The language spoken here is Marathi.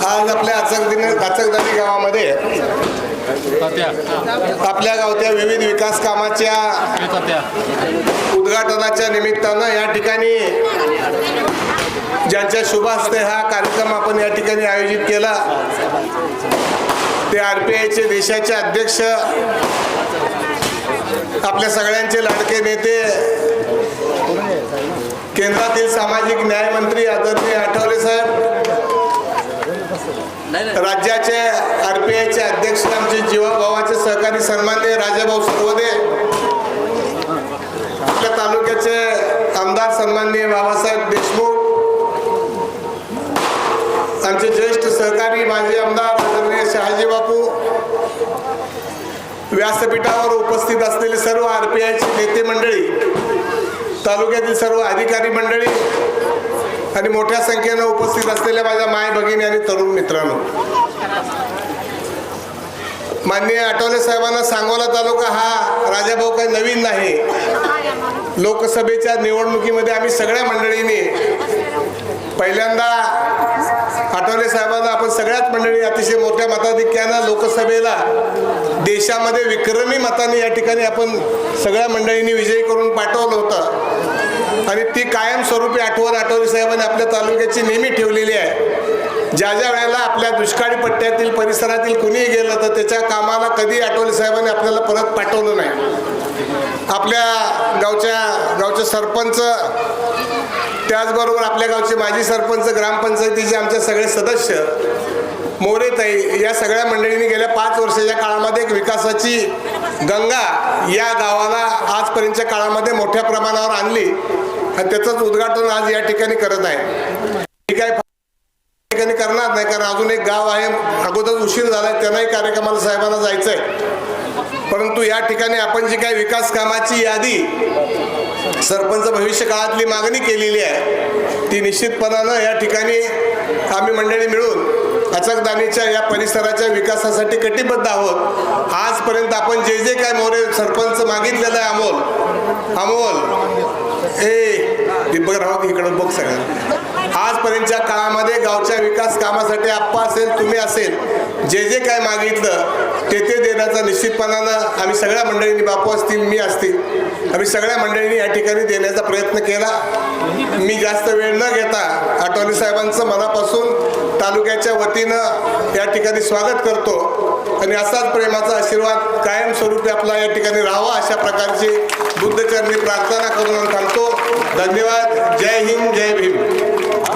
आज आपल्या अचकदिन अचकदानी गावामध्ये आपल्या गावच्या विविध विकास कामाच्या उद्घाटनाच्या निमित्तानं या ठिकाणी ज्यांच्या शुभ हस्ते हा कार्यक्रम आपण या ठिकाणी आयोजित केला ते आर पी आयचे देशाचे अध्यक्ष आपल्या सगळ्यांचे लाडके नेते केंद्रातील सामाजिक न्याय मंत्री आदरणीय आठवले राज्याचे आर पी आयचे अध्यक्ष आमचे जीवाभावाचे सहकारी सन्मान्य राजाभाऊ सर्वदे आपल्या तालुक्याचे आमदार सन्माननीय बाबासाहेब देशमुख आमचे ज्येष्ठ सहकारी माजी आमदार आदरणीय शहाजी बापू व्यासपीठावर उपस्थित असलेले सर्व आर पी आयचे नेते मंडळी तालुक्यातील सर्व अधिकारी मंडळी आणि मोठ्या संख्येनं उपस्थित असलेल्या माझ्या माय भगिनी आणि तरुण मित्रांनो. माननीय आठवले साहेबांना सांगोला तालुका हा राजाभाऊ काही नवीन नाही. लोकसभेच्या निवडणुकीमध्ये आम्ही सगळ्या मंडळींनी पहिल्यांदा आठवले साहेबांना आपण सगळ्याच मंडळी अतिशय मोठ्या मताधिक्यानं लोकसभेला देशामध्ये विक्रमी मताने या ठिकाणी आपण सगळ्या मंडळींनी विजयी करून पाठवलं. आणि ती कायमस्वरूपी आठवण आठवले साहेबांनी आपल्या तालुक्याची नेहमी ठेवलेली आहे. ज्या ज्या वेळेला आपल्या दुष्काळी पट्ट्यातील परिसरातील कुणीही गेलं तर त्याच्या कामाला कधी आठवले साहेबांनी आपल्याला परत पाठवलं नाही. आपल्या गावच्या गावचे सरपंच त्याचबरोबर आपल्या गावचे माजी सरपंच ग्रामपंचायतीचे आमचे सगळे सदस्य मोरेताई या सगळ्या मंडळींनी गेल्या पाच वर्षाच्या काळामध्ये एक विकासाची गंगा या गावाला आजपर्यंतच्या काळामध्ये मोठ्या प्रमाणावर आणली. आणि त्याचंच उद्घाटन आज या ठिकाणी करत आहे. ठीक आहे ठिकाणी करणार नाही कारण अजून एक गाव आहे अगोदर उशीर झालाय त्यांनाही कार्यक्रमाला साहेबांना जायचं आहे परंतु या ठिकाणी आपण जी काही विकास कामाची यादी सरपंच भविष्य काळातली मागणी केलेली आहे ती निश्चितपणानं या ठिकाणी आम्ही मंडळी मिळून अचकदानीच्या या परिसराच्या विकासासाठी कटिबद्ध आहोत. आजपर्यंत आपण जे जे काय मोरे सरपंच मागितलेलं आहे अमोल अमोल ए दिब्बक राहू इकडं बघ सगळं. आजपर्यंतच्या काळामध्ये गावच्या विकास कामासाठी आप्पा असेल तुम्ही असेल जे जे काय मागितलं ते ते देण्याचा निश्चितपणानं आम्ही सगळ्या मंडळींनी बापू असतील मी असतील आम्ही सगळ्या मंडळींनी या ठिकाणी देण्याचा प्रयत्न केला. मी जास्त वेळ न घेता आठवले साहेबांचं मनापासून तालुक्याच्या वतीनं या ठिकाणी स्वागत करतो. आणि असाच प्रेमाचा आशीर्वाद कायमस्वरूपी आपला या ठिकाणी राहावा अशा प्रकारची बुद्धचरणी प्रार्थना करून थांबतो. धन्यवाद. जय हिंद जय भीम.